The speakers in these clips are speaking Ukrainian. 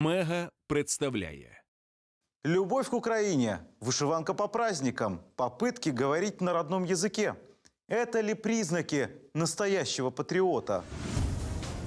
Мега представляє Любовь к Украине, вышиванка по праздникам, попытки говорить на родном языке. Это ли признаки настоящего патриота?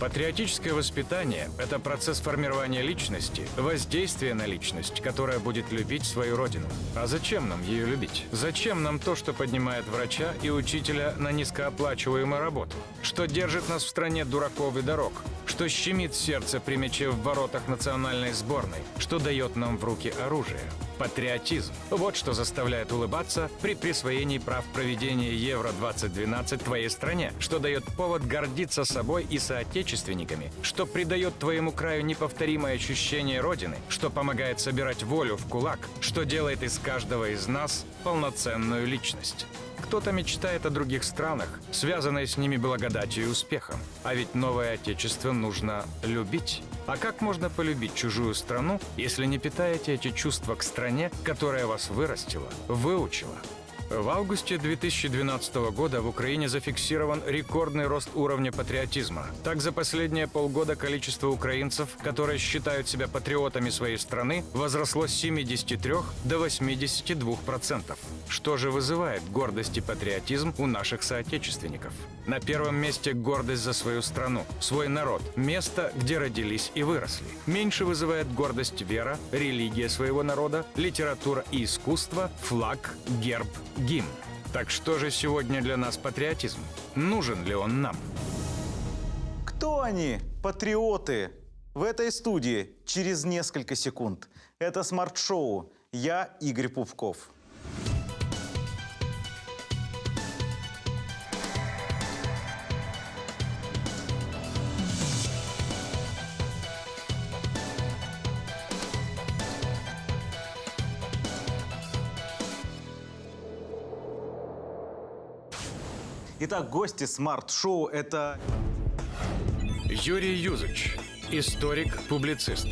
Патриотическое воспитание – это процесс формирования личности, воздействие на личность, которая будет любить свою родину. А зачем нам ее любить? Зачем нам то, что поднимает врача и учителя на низкооплачиваемую работу? Что держит нас в стране дураков и дорог? Что щемит сердце при мяче в воротах национальной сборной? Что дает нам в руки оружие? Патриотизм. Вот что заставляет улыбаться при присвоении прав проведения Евро-2012 твоей стране, что дает повод гордиться собой и соотечественниками, что придает твоему краю неповторимое ощущение Родины, что помогает собирать волю в кулак, что делает из каждого из нас полноценную личность. Кто-то мечтает о других странах, связанной с ними благодатью и успехом. А ведь новое отечество нужно любить. А как можно полюбить чужую страну, если не питаете эти чувства к стране, которая вас вырастила, выучила? В августе 2012 года в Украине зафиксирован рекордный рост уровня патриотизма. Так, за последние полгода количество украинцев, которые считают себя патриотами своей страны, возросло с 73 до 82 процентов. Что же вызывает гордость и патриотизм у наших соотечественников? На первом месте гордость за свою страну, свой народ, место, где родились и выросли. Меньше вызывает гордость вера, религия своего народа, литература и искусство, флаг, герб, гимн. Так что же сегодня для нас патриотизм? Нужен ли он нам? Кто они, патриоты? В этой студии через несколько секунд. Это смарт-шоу. Я Игорь Пупков. Итак, гости смарт-шоу – это Юрий Юзыч, историк, публицист,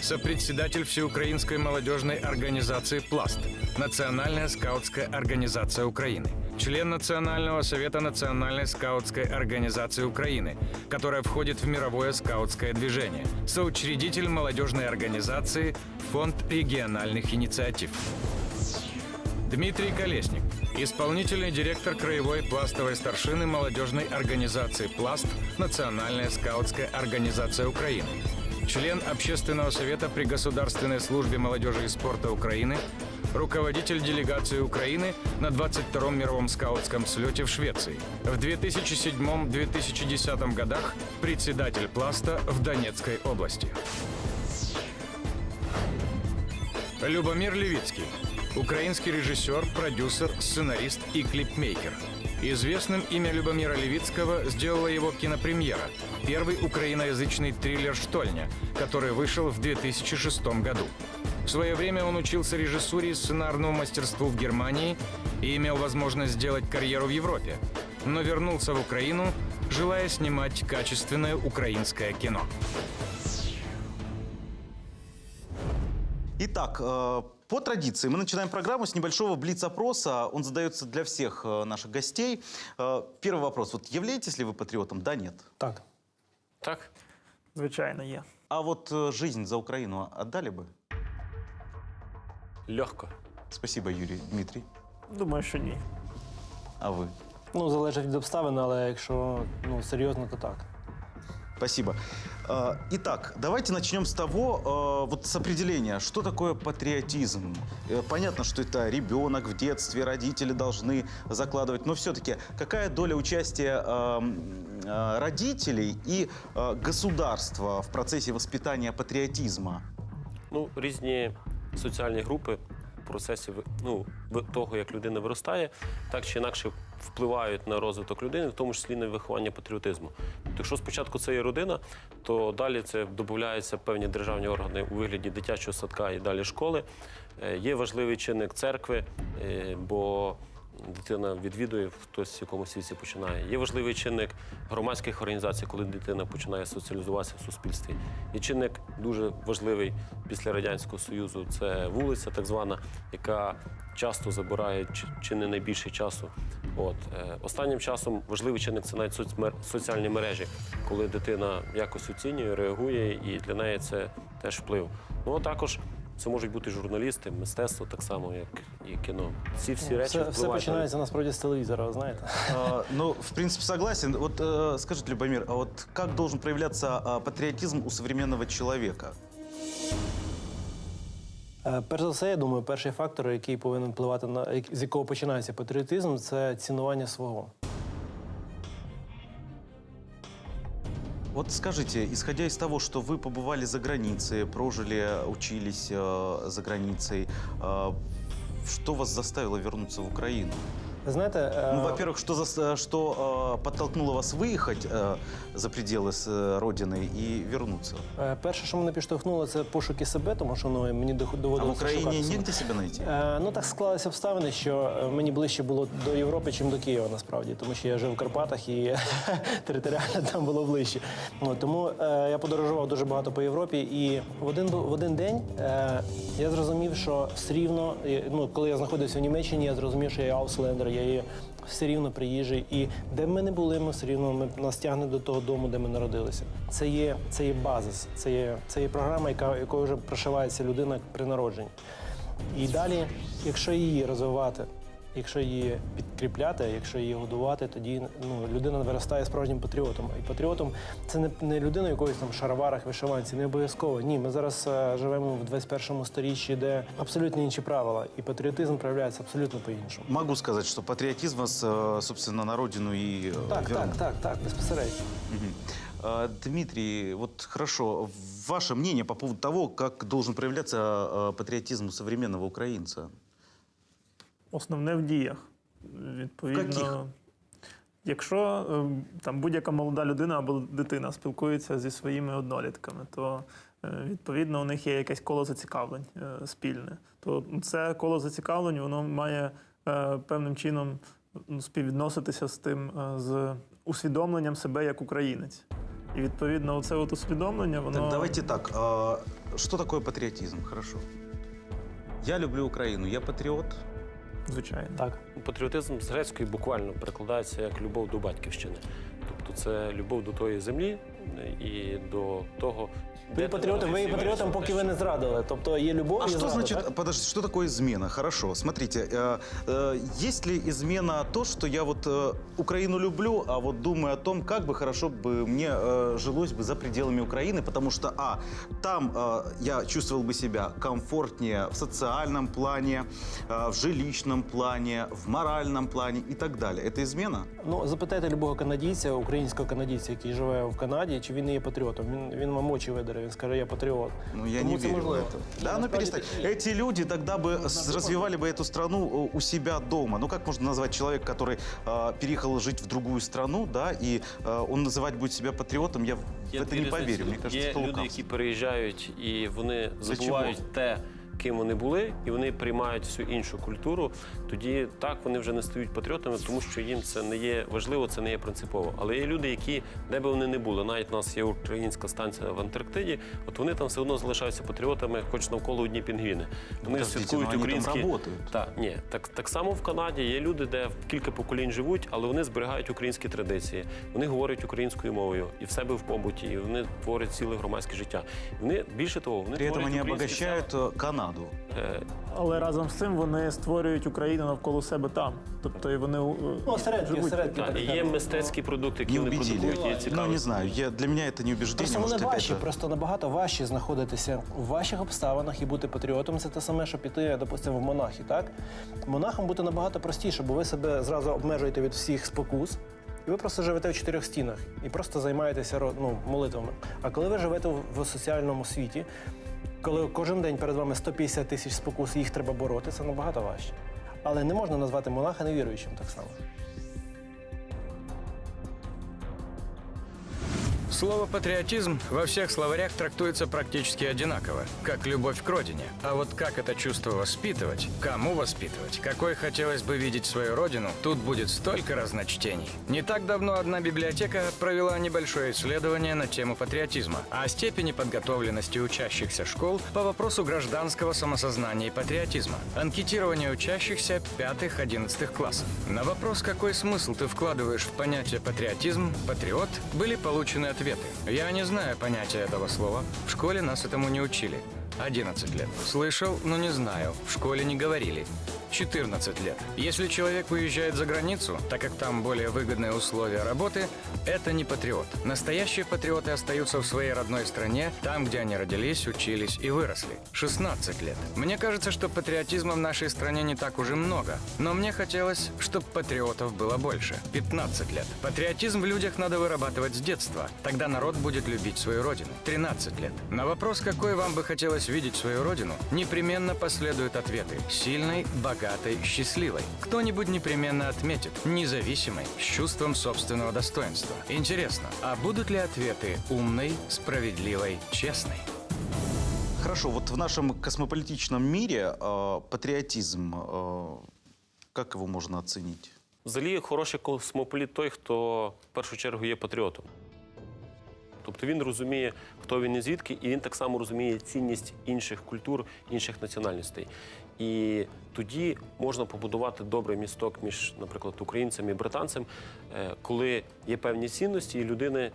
сопредседатель Всеукраинской молодежной организации «Пласт», Национальная скаутская организация Украины, член Национального совета Национальной скаутской организации Украины, которая входит в мировое скаутское движение, соучредитель молодежной организации Фонд региональных инициатив. Дмитрий Колесник, исполнительный директор краевой пластовой старшины молодежной организации «Пласт» Национальная скаутская организация Украины, член Общественного совета при Государственной службе молодежи и спорта Украины, руководитель делегации Украины на 22-м мировом скаутском слете в Швеции. В 2007-2010 годах председатель «Пласта» в Донецкой области. Любомир Левицкий. Украинский режиссер, продюсер, сценарист и клипмейкер. Известным имя Любомира Левицкого сделала его кинопремьера. Первый украиноязычный триллер «Штольня», который вышел в 2006 году. В свое время он учился режиссуре и сценарному мастерству в Германии и имел возможность сделать карьеру в Европе, но вернулся в Украину, желая снимать качественное украинское кино. Итак, э, по традиции мы начинаем программу с небольшого блиц-опроса. Он задается для всех э, наших гостей. Э, Первый вопрос. Вот являетесь ли вы патриотом? Да, нет. Так. Так, Звичайно, є. А вот э, жизнь за Украину отдали бы? легко. Спасибо, Юрий. Дмитрий. Думаю, що ні. А вы? Ну, залежить від обставин, але якщо ну, серйозно, то так. Спасибо. Э, Итак, давайте начнем с того, э, вот с определения, что такое патриотизм. Э, Понятно, что это ребенок в детстве, родители должны закладывать, но все-таки какая доля участия эм, э, родителей и э, государства в процессе воспитания патриотизма? Ну, різні соціальні групи в процесі ну, того, як людина виростає, так чи інакше впливають на розвиток людини, в тому числі на виховання патріотизму. Тобто, якщо спочатку це є родина, то далі це додаються певні державні органи у вигляді дитячого садка і далі школи. Е, Є важливий чинник церкви, е, бо дитина відвідує, хтось в якомусь віці починає. Є важливий чинник громадських організацій, коли дитина починає соціалізуватися в суспільстві. І чинник дуже важливий після Радянського Союзу це вулиця, так звана, яка часто забирає чи- чи не найбільше часу. От е, останнім часом важливий чинник це навіть соціальні мережі, коли дитина якось оцінює, реагує, і для неї це теж вплив. Ну а також це можуть бути журналісти, мистецтво так само, як і кіно. Ці всі речі Все, все впливають. на- починається насправді з телевізора, ви знаєте. А, Ну, в принципе, согласен. Вот э, скажите, Любомир, а вот как должен проявляться а, патриотизм у современного человека? Е, Перш за все, я думаю, перший фактор, який повинен впливати на як- з якого починається патріотизм, це цінування свого. Вот скажите, исходя из того, что вы побывали за границей, прожили, учились э, за границей, э, что вас заставило вернуться в Украину? Ви знаєте, е, Ну, во-первых, что, зас- что э, подтолкнуло вас выехать э, за пределы с, э, родины и вернуться? е, перше, що мене підштовхнуло, це пошуки себе, тому що ну, мені дох- А в доводилося Украине шукати себе. негде себя найти? Е, Ну так склалися обставини, що е, мені ближче було до Європи, чим до Києва, насправді, тому що я жив в Карпатах і територіально там було ближче. Ну, тому е, я подорожував дуже багато по Європі, і в один в один день е, я зрозумів, що все рівно, е, ну коли я знаходився в Німеччині, я зрозумів, що я є ауслендер, я є все рівно приїжджий. І де б ми не були, ми все рівно ми, нас тягне до того дому, де ми народилися. Це є, це є базис, це є, це є програма, яка, якою вже прошивається людина при народженні. І далі, якщо її розвивати, якщо її підкріпляти, якщо її годувати, тоді ну, людина виростає справжнім патріотом. І патріотом це не, не людина якоїсь там в шароварах, вишиванці, не обов'язково. Ні, ми зараз е, живемо в 21 сторіччі, де абсолютно інші правила, і патріотизм проявляється абсолютно по-іншому. Могу сказать, что патриотизм вас, э, собственно, на родину и э, Так, вернул. так, так, так, безпосередньо. Мгм. А, Дмитрий, вот хорошо, ваше мнение по поводу того, как должен проявляться э, патриотизм у современного украинца? Основне в діях. Відповідно, якщо е, там будь-яка молода людина або дитина спілкується зі своїми однолітками, то е, відповідно у них є якесь коло зацікавлень е, спільне. То це коло зацікавлень воно має певним чином ну, співвідноситися з тим, з усвідомленням себе як українець. І відповідно, оце от усвідомлення, воно Так, давайте так. а, Что такое патриотизм? Хорошо. Я люблю Украину, я патриот. Звичайно. Так. Патріотизм з грецької буквально перекладається як любов до батьківщини. Тобто це любов до тої землі і до того. Ви де патріотом, ви є народився і патріотом, виріс, поки те, ви не що- зрадили. Тобто є любов А і что зрада, значит, так? подождите, что такое измена? Хорошо, смотрите, э, э, есть ли измена то, что я вот э, Украину люблю, а вот думаю о том, как бы хорошо бы мне э, жилось бы за пределами Украины, потому что, а, там э, я чувствовал бы себя комфортнее в социальном плане, э, в жилищном плане, в моральном плане и так далее. Это измена? Ну, запитайте любого канадійця, українського канадійця, який живе в Канаді, чи він не є патріотом. Він, він вам очі видере, він скаже, я патріот. Ну, я Тому не це верю в можливо. это. Да, ну насправді перестань. Эти люди тогда бы с- развивали бы эту страну э, у себя дома. Ну, как можно назвать человека, который э, переехал жить в другую страну, да, и э, он называть будет себя патриотом, я в Є это дві не поверю. різниці. Мне кажется, Є это люди, лукавство. які переїжджають і вони За забувають те, ким вони були, і вони приймають всю іншу культуру. Тоді так вони вже не стають патріотами, тому що їм це не є важливо, це не є принципово. Але є люди, які де би вони не були, навіть у нас є українська станція в Антарктиді, от вони там все одно залишаються патріотами, хоч навколо одні пінгвіни. Вони Подождите, святкують но они там українські работают. так, ні, так, так само в Канаді є люди, де кілька поколінь живуть, але вони зберігають українські традиції. Вони говорять українською мовою і в себе в побуті, і вони творять ціле громадське життя. Вони більше того, вони При творять они українські обогащают села. э, Канаду. Е, Але разом з цим вони створюють Україну навколо себе там. Тобто і вони е, Ну, та, і є мистецькі продукти, які Не вони убедили. продукують, є Ну, не знаю, я, для меня это не убеждение. Просто вони может, важчі, просто набагато важче знаходитися в ваших обставинах і бути патріотом. Це те саме, що піти, допустимо, в монахи. Так монахам бути набагато простіше, бо ви себе зразу обмежуєте від всіх спокус. І ви просто живете в чотирьох стінах і просто займаєтеся ну, молитвами. А коли ви живете в- в соціальному світі, коли кожен день перед вами 150 тисяч спокус, їх треба бороти, це набагато важче. Але не можна назвати монаха невіруючим так само. Слово «патриотизм» во всех словарях трактуется практически одинаково, как любовь к родине. А вот как это чувство воспитывать, кому воспитывать, какой хотелось бы видеть свою родину, тут будет столько разночтений. Не так давно одна библиотека провела небольшое исследование на тему патриотизма, о степени подготовленности учащихся школ по вопросу гражданского самосознания и патриотизма. Анкетирование учащихся 5-11 классов. На вопрос, какой смысл ты вкладываешь в понятие патриотизм, патриот, были получены ответы ответы. Я не знаю понятия этого слова. В школе нас этому не учили. 11 лет. Слышал, но не знаю. В школе не говорили. 14 лет. Если человек уезжает за границу, так как там более выгодные условия работы, это не патриот. Настоящие патриоты остаются в своей родной стране, там, где они родились, учились и выросли. 16 лет. Мне кажется, что патриотизма в нашей стране не так уже много, но мне хотелось, чтобы патриотов было больше. 15 лет. Патриотизм в людях надо вырабатывать с детства. Тогда народ будет любить свою родину. 13 лет. На вопрос, какой вам бы хотелось видеть свою родину, непременно последуют ответы. Сильной, богатой, счастливой. Кто-нибудь непременно отметит. Независимой, с чувством собственного достоинства. Интересно, а будут ли ответы умной, справедливой, честной? Хорошо, вот в нашем космополитичном мире э, патриотизм, э, как его можно оценить? Взагалі, хороший космополіт той, хто в першу чергу є патріотом. Тобто він розуміє, хто він і звідки, і він так само розуміє цінність інших культур, інших національностей. І тоді можна побудувати добрий місток між, наприклад, українцем і британцем, е, коли є певні цінності, і людини,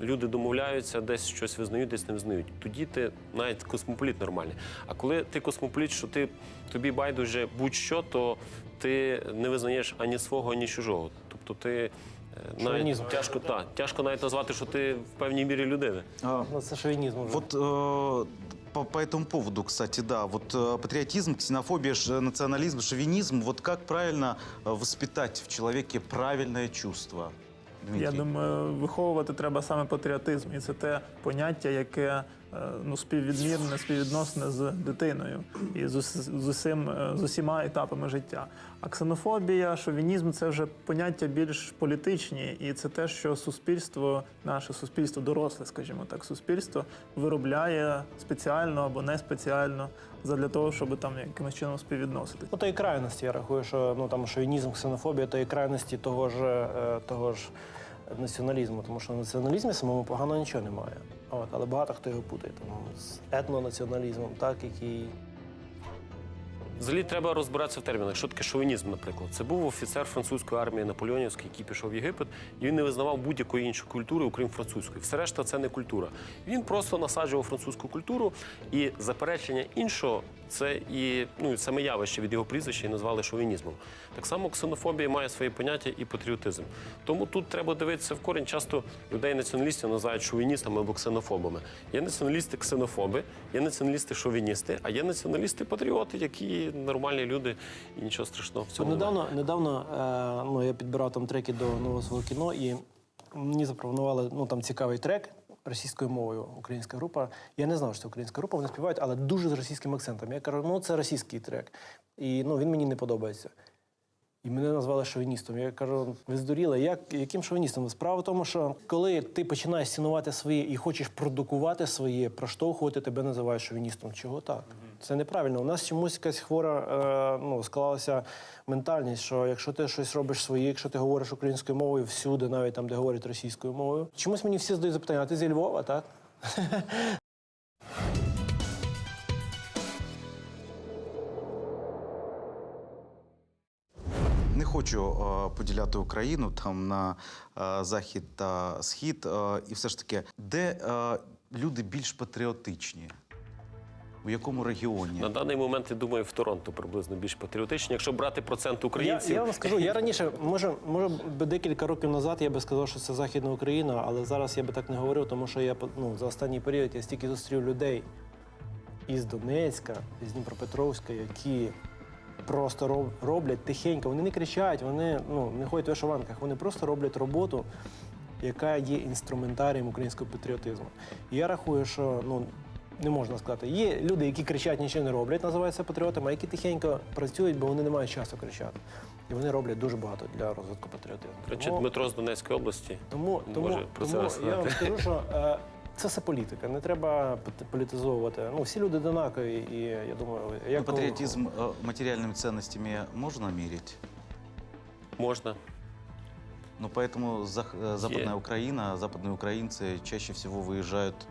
люди домовляються, десь щось визнають, десь не визнають. Тоді ти навіть космополіт нормальний. А коли ти космополіт, що ти тобі байдуже будь-що, то ти не визнаєш ані свого, ані чужого. Тобто ти е, навіть Шовінізм. тяжко, та, тяжко навіть назвати, що ти в певній мірі людина. А, Ну, це шовінізм вже. Вот э, по, по этому поводу, кстати, да, вот э, патриотизм, ксенофобия, ш- национализм, шовинизм, вот как правильно э, воспитать в человеке правильное чувство? Дмитрий? Я думаю, виховувати треба саме патріотизм, і це те поняття, яке е, ну, співвідмірне, співвідносне з дитиною і з, з, усім, е, з усіма етапами життя. А ксенофобія, шовінізм це вже поняття більш політичні, і це те, що суспільство, наше суспільство, доросле, скажімо так, суспільство виробляє спеціально або не спеціально задля того, щоб там якимось чином співвідносити. Ну, то і крайності, я рахую, що ну там шовінізм, ксенофобія, то і крайності того ж, е, того ж націоналізму, тому що в націоналізмі самому погано нічого немає. От, але багато хто його путає там, з етнонаціоналізмом, так, який Взагалі треба розбиратися в термінах. Що таке шовінізм, наприклад? Це був офіцер французької армії Наполеонівської, який пішов в Єгипет, і він не визнавав будь-якої іншої культури, окрім французької. Все решта це не культура. Він просто насаджував французьку культуру, і заперечення іншого це і ну, саме явище від його прізвища і назвали шовінізмом. Так само ксенофобія має свої поняття і патріотизм. Тому тут треба дивитися в корінь. Часто людей націоналістів називають шовіністами або ксенофобами. Є націоналісти ксенофоби, є націоналісти шовіністи, а є націоналісти патріоти, які нормальні люди, і нічого страшного в цьому. недавно, недавно е, ну, я підбирав там треки до нового свого кіно, і мені запропонували ну, там цікавий трек російською мовою, українська група. Я не знав, що це українська група, вони співають, але дуже з російським акцентом. Я кажу, ну це російський трек. І ну, він мені не подобається. І мене назвали шовіністом. Я кажу, ви здуріли, як, яким шовіністом? Справа в тому, що коли ти починаєш цінувати своє і хочеш продукувати своє, проштовхувати, тебе називають шовіністом. Чого так? Це неправильно. У нас чомусь якась хвора е, ну, склалася ментальність, що якщо ти щось робиш своє, якщо ти говориш українською мовою всюди, навіть там, де говорять російською мовою, чомусь мені всі задають запитання, а ти зі Львова, так? хочу е, поділяти Україну там на е, захід та схід. Е, і все ж таки, де е, люди більш патріотичні? У якому регіоні? На даний момент я думаю, в Торонто приблизно більш патріотичні. Якщо брати процент Я, українців, я вам скажу, я раніше, може, може би декілька років назад я би сказав, що це Західна Україна, але зараз я би так не говорив, тому що я ну, за останній період я стільки зустрів людей із Донецька, із Дніпропетровська, які просто роб- роблять тихенько. Вони не кричать, вони ну, не ходять в вишиванках, вони просто роблять роботу, яка є інструментарієм українського патріотизму. І я рахую, що ну. Не можна сказати. Є люди, які кричать, нічого не роблять, називаються патріотами, а які тихенько працюють, бо вони не мають часу кричати. І вони роблять дуже багато для розвитку патріотизму. речі, Тому- Дмитро з Донецької області. тому, тому, може про це тому розказати. я вам скажу, що е, це все політика. Не треба пот- політизовувати. Ну, всі люди однакові, і я думаю, Ну, як патриотизм э, материальными ценностями можно мерить? Можна. Но поэтому зах- э, Западная Е. Украина, западные украинцы чаще всего выезжают э,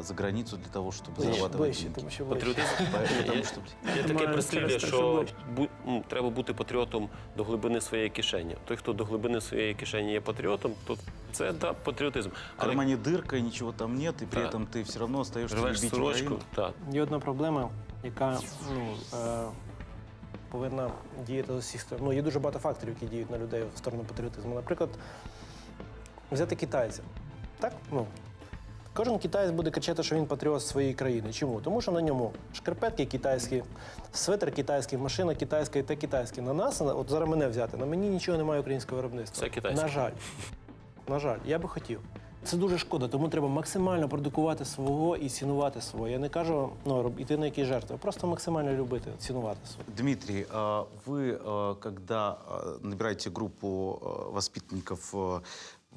за границу для того, чтобы Ближче, зарабатывать ближче, деньги. тому що ближче. Патріотизм Поэтому, Є- чтобы- Є таке Думаю, прислів'я, через те, що що ближче. бу- м, треба бути патріотом до глибини своєї кишені. Той, хто до глибини своєї кишені є патріотом, то це да, патріотизм. В Але кармане дырка, и ничего там нет, и при Да. этом ты все равно остаешься рвеш любить сорочку, Украину. так. Є одна проблема, яка ну, е, повинна діяти з усіх сторон. Ну, є дуже багато факторів, які діють на людей в сторону патріотизму. Наприклад, взяти китайця. Так? Ну, кожен китаєць буде кричати, що він патріот своєї країни. Чому? Тому що на ньому шкарпетки китайські, свитер китайський, машина китайська і те китайське. На нас, от зараз мене взяти, на мені нічого немає українського виробництва. Все китайське. На жаль. На жаль, я би хотів. Це дуже шкода, тому треба максимально продукувати свого і цінувати свого. Я не кажу ну, йти на які жертви, а просто максимально любити, цінувати своє. Дмитрий, вы, когда а, набираете группу воспитанников,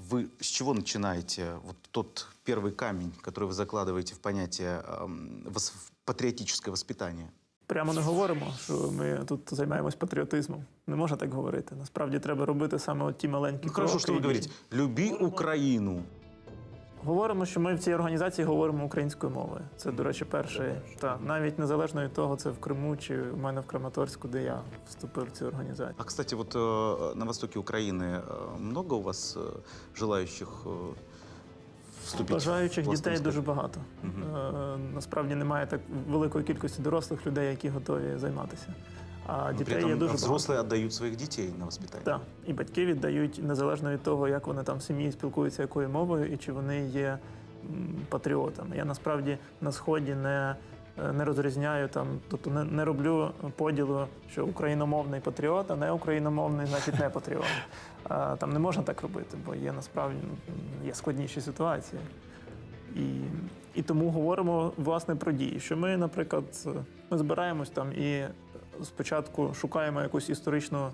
вы с чего начинаете? Вот тот первый камень, который вы закладываете в понятие ам, вос- в патриотическое воспитание. Прямо не говоримо, що ми тут займаємось патріотизмом. Не можна так говорити. Насправді треба робити саме от ті маленькі Ну, хорошо, кроки. что вы і- говорите. Люби Украину. Говоримо, що ми в цій організації говоримо українською мовою. Це, до речі, перше. Та навіть незалежно від того, це в Криму чи в мене в Краматорську, де я вступив в цю організацію. А, кстати, вот э, на востоке Украины э, много у вас э, желающих э, вступить Бажаючих в дітей Пластунское? дуже багато. Мгм. Е, Насправді немає так великої кількості дорослих людей, які готові займатися. А дітей при є дуже взрослые отдают своих детей на воспитание. Так, і батьки віддають незалежно від того, як вони там в сім'ї спілкуються, якою мовою і чи вони є патріотами. Я насправді на сході не, е, не розрізняю там, тобто не, не роблю поділу, що україномовний патріот, а не україномовний, значить не патріот. А, Там не можна так робити, бо є насправді є складніші ситуації. І, і тому говоримо власне про дії. Що ми, наприклад, ми збираємось там і спочатку шукаємо якусь історичну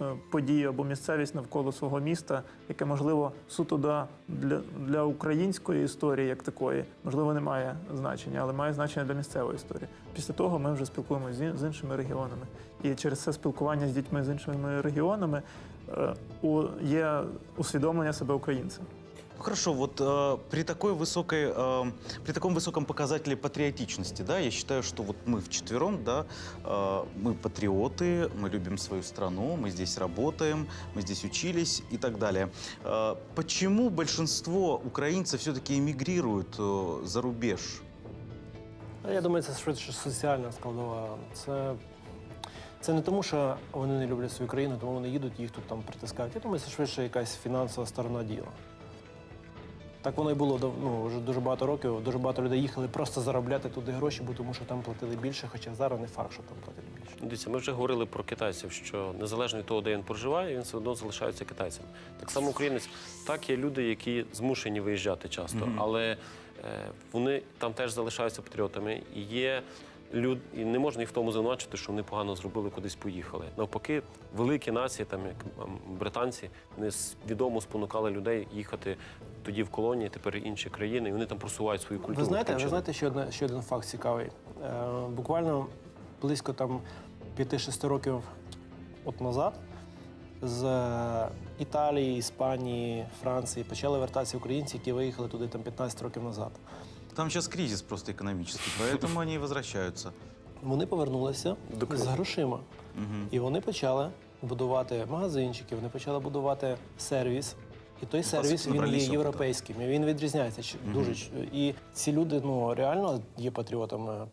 е, подію або місцевість навколо свого міста, яке можливо суто для, для української історії, як такої, можливо, не має значення, але має значення для місцевої історії. Після того ми вже спілкуємося з, іншими регіонами. І через це спілкування з дітьми з іншими регіонами е, є усвідомлення себе українцем. Ну, Хорошо, вот э, при такой высокой, э, при таком высоком показателе патриотичности, да, я считаю, что вот мы вчетвером, да, э, мы патриоты, мы любим свою страну, мы здесь работаем, мы здесь учились и так далее. Э, почему большинство украинцев все-таки эмигрируют э, за рубеж? Я думаю, це швидше соціальна складова. Це, це не тому, що вони не люблять свою країну, тому вони їдуть, їх тут там притискають. Я думаю, це швидше якась фінансова сторона діла. Так воно і було ну, вже дуже багато років. Дуже багато людей їхали просто заробляти туди гроші, бо тому що там платили більше, хоча зараз не факт, що там платили більше. Дивіться, ми вже говорили про китайців, що незалежно від того, де він проживає, він все одно залишається китайцем. Так само українець, так є люди, які змушені виїжджати часто, але е, вони там теж залишаються патріотами. І є люд, і не можна їх в тому звинувачити, що вони погано зробили, кудись поїхали. Навпаки, великі нації, там як британці, вони свідомо спонукали людей їхати тоді в колонії, тепер інші країни, і вони там просувають свою культуру. Ви знаєте, ви знаєте, ще, одне, ще один факт цікавий. Е, буквально близько там 5-6 років от назад з е, Італії, Іспанії, Франції почали вертатися українці, які виїхали туди там 15 років назад. Там сейчас кризис просто экономический, поэтому они и возвращаются. Вони повернулися з грошима. Мгм. І вони почали будувати магазинчики, вони почали будувати сервіс. І той сервіс він є європейським. Він відрізняється дуже. І ці люди ну реально є патріотами.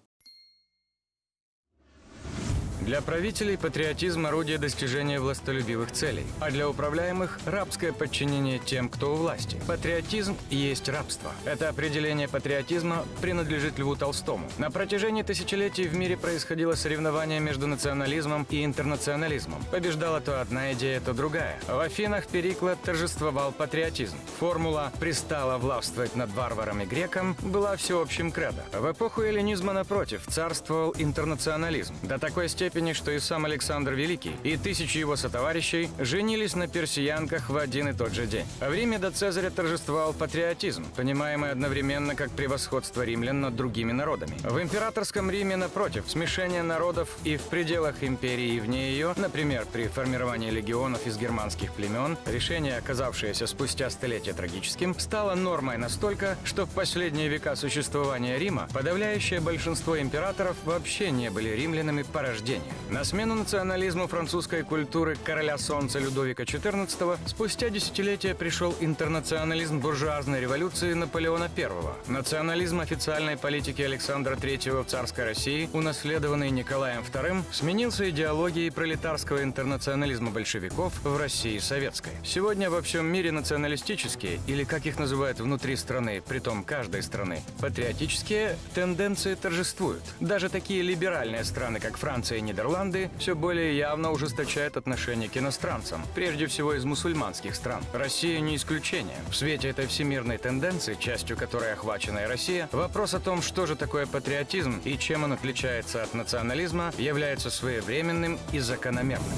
Для правителей патриотизм – орудие достижения властолюбивых целей, а для управляемых – рабское подчинение тем, кто у власти. Патриотизм есть рабство. Это определение патриотизма принадлежит Льву Толстому. На протяжении тысячелетий в мире происходило соревнование между национализмом и интернационализмом. Побеждала то одна идея, то другая. В Афинах Перикла торжествовал патриотизм. Формула «пристала властвовать над варварами греком» была всеобщим кредо. В эпоху эллинизма, напротив, царствовал интернационализм. До такой степени степени, что и сам Александр Великий и тысячи его сотоварищей женились на персиянках в один и тот же день. А в Риме до Цезаря торжествовал патриотизм, понимаемый одновременно как превосходство римлян над другими народами. В императорском Риме, напротив, смешение народов и в пределах империи и вне ее, например, при формировании легионов из германских племен, решение, оказавшееся спустя столетия трагическим, стало нормой настолько, что в последние века существования Рима подавляющее большинство императоров вообще не были римлянами по рождению. На смену национализму французской культуры короля солнца Людовика XIV спустя десятилетия пришел интернационализм буржуазной революции Наполеона I, национализм официальной политики Александра III в царской России, унаследованный Николаем II, сменился идеологией пролетарского интернационализма большевиков в России советской. Сегодня во всем мире националистические, или как их называют внутри страны, притом каждой страны, патриотические тенденции торжествуют. Даже такие либеральные страны, как Франция и Нидерланды, все более явно ужесточают отношение к иностранцам, прежде всего из мусульманских стран. Россия не исключение. В свете этой всемирной тенденции, частью которой охвачена и Россия, вопрос о том, что же такое патриотизм и чем он отличается от национализма, является своевременным и закономерным.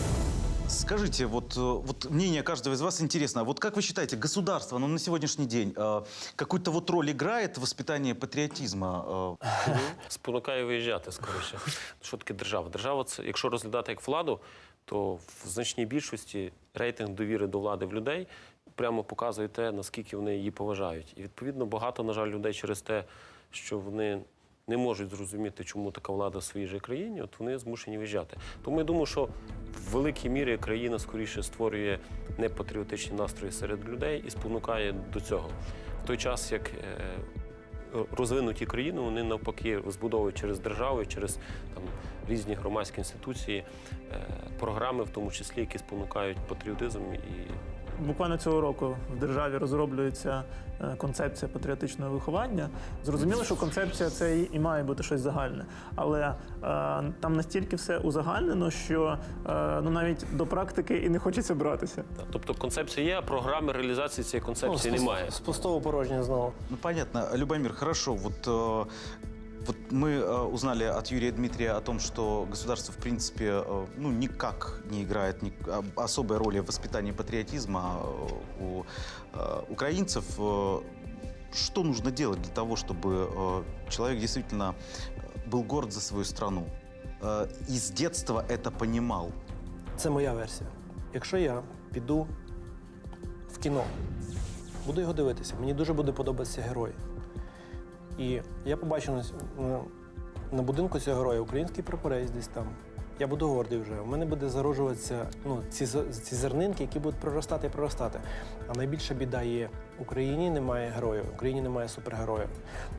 Скажите, вот, э, вот мнение каждого из вас интересно. Вот как вы считаете, государство, ну, на сегодняшний день э, какую-то вот роль играет в воспитании патриотизма? Э, спонукає виїжджати скоріше. Що таке держава? Держава це, якщо розглядати як владу, то в значній більшості рейтинг довіри до влади в людей прямо показує те, наскільки вони її поважають. І відповідно багато, на жаль, людей через те, що вони. не можуть зрозуміти, чому така влада в своїй же країні, от вони змушені виїжджати. Тому я думаю, що в великій мірі країна скоріше створює непатріотичні настрої серед людей і спонукає до цього. В той час, як е, розвинуті країни, вони навпаки збудовують через державу, через там різні громадські інституції, е, програми, в тому числі, які спонукають патріотизм і Буквально цього року в державі розроблюється е, концепція патріотичного виховання. Зрозуміло, що концепція це і- має бути щось загальне, але е, там настільки все узагальнено, що е, ну навіть до практики і не хочеться братися. тобто концепція є, а програми реалізації цієї концепції пус- немає. З пустого порожнього знову. ну, понятно. Любомир, хорошо. Вот, э, вот мы э, узнали от Юрия Дмитрия о том, что государство, в принципе, э, ну, никак не играет ни- а- особой роли в воспитании патриотизма э, у э, украинцев. Э, Что нужно делать для того, чтобы э, человек действительно э, был горд за свою страну? Э, И с детства это понимал. Це моя версія. Якщо я піду в кіно, буду його дивитися, мені дуже буде подобатися герой. І я побачу на, на, будинку цього героя український прапорець десь там. Я буду гордий вже. У мене буде зароджуватися ну, ці, ці зернинки, які будуть проростати і проростати. А найбільша біда є: Україні немає героїв, в Україні немає супергероїв,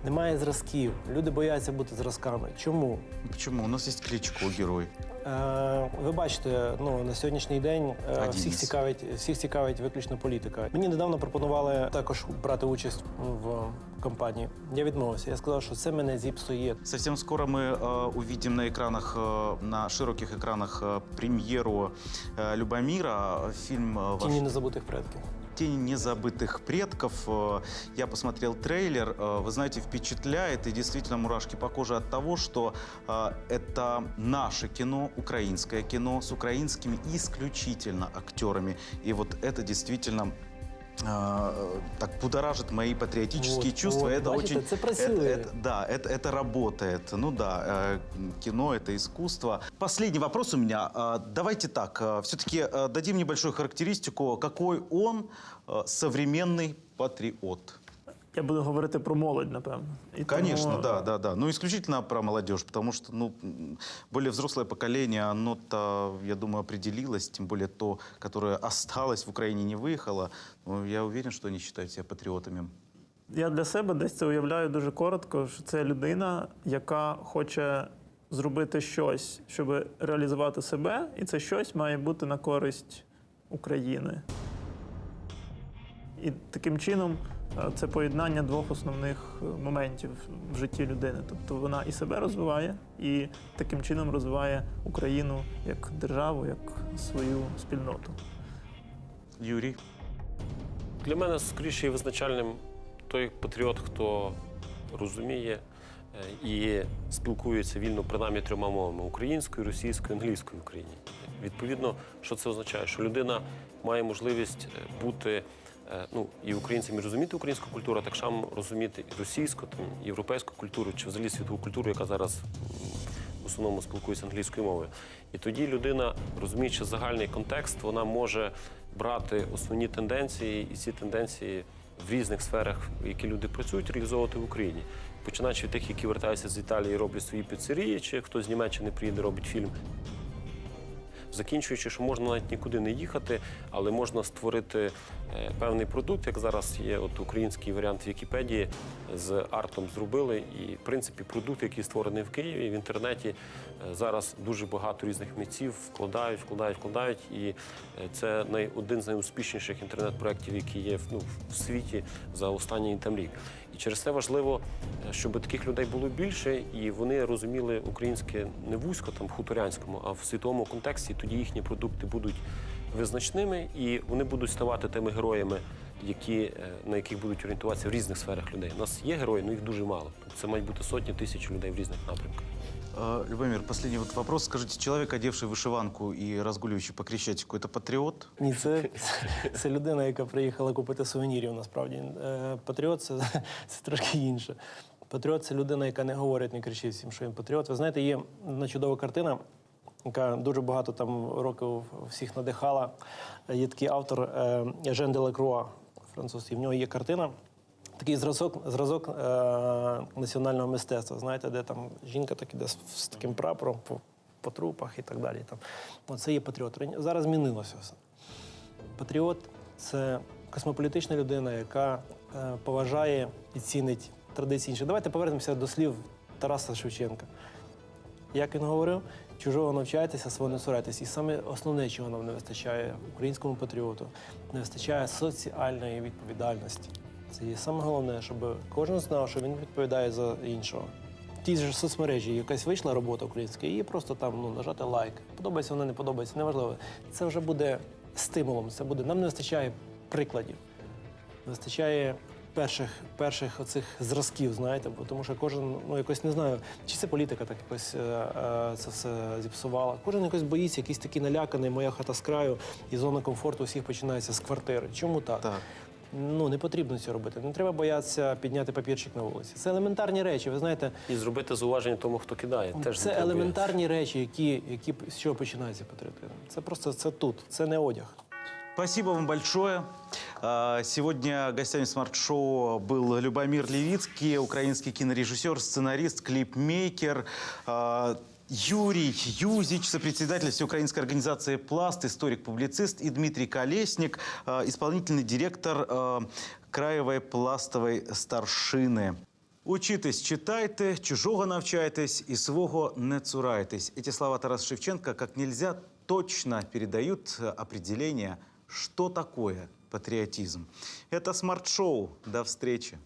немає зразків. Люди бояться бути зразками. Чому? Почему? У нас есть Кличко, герой. Е, Ви бачите, ну на сьогоднішній день е, Один всіх із. цікавить всіх цікавить виключно політика. Мені недавно пропонували також брати участь в кампанії. Я відмовився. Я сказав, що це мене зіпсує. Совсем скоро мы э, увидим на экранах, э, на широких экранах э, премьеру э, Любомира. Фильм э, ваш Тіні незабутих предків. «Тени незабытых предков». Э, Я посмотрел трейлер. Э, Вы знаете, впечатляет и действительно мурашки по коже от того, что э, это наше кино, украинское кино с украинскими исключительно актерами. И вот это действительно э, так будоражит мои патриотические Вот, чувства. вот, это бачите, очень... це працює. это- это- да, это, это работает. Ну да, э, кино это искусство. Последний вопрос у меня. Э, Давайте так, все-таки дадим небольшую характеристику, какой он э, современный патриот. Я буду говорити про молодь, напевно. І Конечно, тому, да, да, да. Ну, исключительно про молодежь, потому что, ну, более взрослое поколение, оно-то, я думаю, определилось, тем более то, которое осталось в Украине, не выехало. Ну, я уверен, что они считают себя патриотами. Я для себе десь це уявляю дуже коротко, що це людина, яка хоче зробити щось, щоб реалізувати себе, і це щось має бути на користь України. І таким чином це поєднання двох основних е, моментів в житті людини. Тобто вона і себе розвиває, і таким чином розвиває Україну як державу, як свою спільноту. Юрий? Для мене скоріше є визначальним той патріот, хто розуміє е, і спілкуються вільно принаймні трьома мовами українською, російською, англійською в Україні. Відповідно, що це означає? Що людина має можливість е, бути е, ну, і українцям і розуміти українську культуру, а так само розуміти і російську, там, європейську культуру чи взагалі світову культуру, яка зараз в основному спілкується англійською мовою. І тоді людина, розуміючи загальний контекст, вона може брати основні тенденції і ці тенденції в різних сферах, в які люди працюють, реалізовувати в Україні. Починаючи від тих, які вертаються з Італії роблять свої піцерії, чи хтось з Німеччини приїде, робить фільм. Закінчуючи, що можна навіть нікуди не їхати, але можна створити е, певний продукт, як зараз є от український варіант Вікіпедії з артом зробили. І в принципі продукт, який створений в Києві в інтернеті, е, зараз дуже багато різних митців вкладають, вкладають, вкладають. І е, це один з найуспішніших інтернет-проєктів, які є ну, в світі за останній там рік. І через це важливо, е, щоб таких людей було більше, і вони розуміли українське не вузько там хуторянському, а в світовому контексті. Тоді їхні продукти будуть визначними і вони будуть ставати тими героями, які, е, на яких будуть орієнтуватися в різних сферах людей. У нас є герої, але їх дуже мало. Це мають бути сотні тисяч людей в різних напрямках. Э, Любомир, последний вот вопрос. Скажите, человек, одевший вышиванку и разгуливающий по Крещатику, это патриот? Ні, це, це людина, яка приїхала купити сувенірів. Насправді Е, патріот це, це трошки інше. Патріот це людина, яка не говорить, не кричить всім, що він патріот. Ви знаєте, є одна чудова картина, яка дуже багато там років всіх надихала. Є такий автор е, Жен де Лекруа, французький. В нього є картина. Такий зразок, зразок е, національного мистецтва, знаєте, де там жінка так іде з, з таким прапором по, по трупах і так далі. Там. Оце є патріот. Зараз змінилося все. Патріот це космополітична людина, яка е, поважає і цінить традиції інших. Давайте повернемося до слів Тараса Шевченка. Як він говорив, чужого навчайтеся, свого не цурайтесь. І саме основне, чого нам не вистачає українському патріоту, не вистачає соціальної відповідальності. Це є саме головне, щоб кожен знав, що він відповідає за іншого. В тій ж соцмережі якась вийшла робота українська, її просто там ну, нажати лайк. Подобається вона, не подобається, неважливо. Це вже буде стимулом. Це буде. Нам не вистачає прикладів, не вистачає перших, перших оцих зразків, знаєте, бо тому що кожен, ну якось не знаю, чи це політика так якось е, е, це все зіпсувала. Кожен якось боїться, якийсь такий наляканий, моя хата з краю, і зона комфорту у всіх починається з квартири. Чому так? Так. Ну не потрібно цього робити. Не треба боятися підняти папірчик на вулиці. Це елементарні речі. Ви знаєте, І зробити зауваження тому, хто кидає. Теж це елементарні речі, які, які з чого починається патріотизм. Це просто це тут, це не одяг. Спасибо вам большое. Сегодня гостями смарт-шоу был Любомир Левицкий, украинский кинорежиссер, сценарист, клипмейкер. Юрий Юзич, сопредседатель Всеукраинской организации «Пласт», историк-публицист, и Дмитрий Колесник, а, исполнительный директор а, Краевой пластовой старшины. Учитесь, читайте, чужого навчайтесь и свого не цурайтесь. Эти слова Тараса Шевченко как нельзя точно передают э, определение, что такое патриотизм. Это смарт-шоу. До встречи.